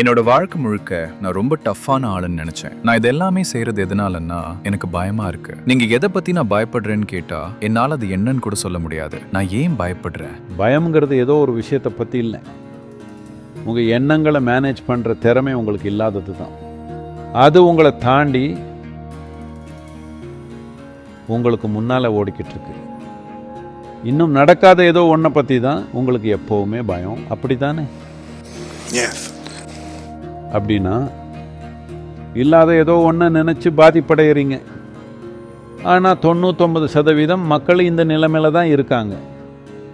என்னோட வாழ்க்கை முழுக்க நான் ரொம்ப டஃப்பான ஆளுன்னு நினைச்சேன். நான் இது எல்லாமே செய்யறது எதனாலன்னா எனக்கு பயமா இருக்கு. நீங்க எதை பத்தி நான் பயப்படுறேன்னு கேட்டா என்னால அது என்னன்னு கூட சொல்ல முடியாது. நான் ஏன் பயப்படுறேன்? பயம்ங்கிறது ஏதோ ஒரு விஷயத்தை பற்றி இல்லை. உங்கள் எண்ணங்களை மேனேஜ் பண்ணுற திறமை உங்களுக்கு இல்லாதது தான். அது உங்களை தாண்டி உங்களுக்கு முன்னால் ஓடிக்கிட்டு இருக்கு. இன்னும் நடக்காத ஏதோ ஒன்றை பற்றி தான் உங்களுக்கு எப்போவுமே பயம். அப்படி தானே Yes. அப்படின்னா இல்லாத ஏதோ ஒன்றை நினச்சி பாதிப்படைகிறீங்க ஆனால் தொண்ணூத்தொம்பது சதவீதம் மக்கள் இந்த நிலைமையில தான் இருக்காங்க.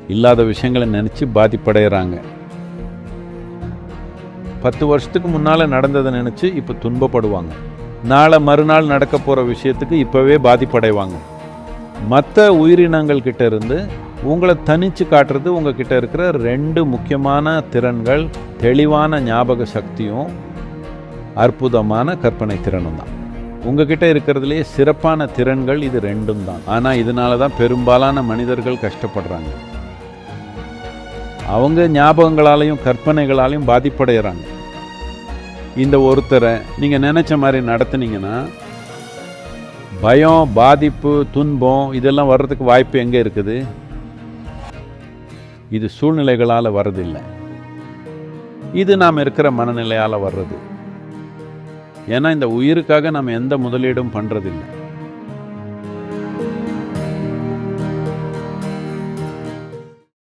இல்லாத விஷயங்களை நினச்சி பாதிப்படைகிறாங்க பத்து வருஷத்துக்கு முன்னால் நடந்ததை நினச்சி இப்போ துன்பப்படுவாங்க. நாளை மறுநாள் நடக்க போகிற விஷயத்துக்கு இப்போவே பாதிப்படைவாங்க. மற்ற உயிரினங்கள் கிட்ட இருந்து உங்களை தனித்து காட்டுறது உங்ககிட்ட இருக்கிற ரெண்டு முக்கியமான திறன்கள் தெளிவான ஞாபக சக்தியும் அற்புதமான கற்பனை திறனும் தான். உங்ககிட்ட இருக்கிறதுலேயே சிறப்பான திறன்கள் இது ரெண்டும் தான். ஆனால் இதனால தான் பெரும்பாலான மனிதர்கள் கஷ்டப்படுறாங்க. அவங்க ஞாபகங்களாலையும் கற்பனைகளாலையும் பாதிப்படைகிறாங்க இந்த ஒருத்தரை நீங்கள் நினச்ச மாதிரி நடத்துனீங்கன்னா பயம் பாதிப்பு துன்பம் இதெல்லாம் வர்றதுக்கு வாய்ப்பு எங்கே இருக்குது? இது சூழ்நிலைகளால் வர்றதில்லை. இது நாம் இருக்கிற மனநிலையால் வர்றது. ஏன்னா இந்த உயிருக்காக நம்ம எந்த முதலீடும் பண்ணுறதில்லை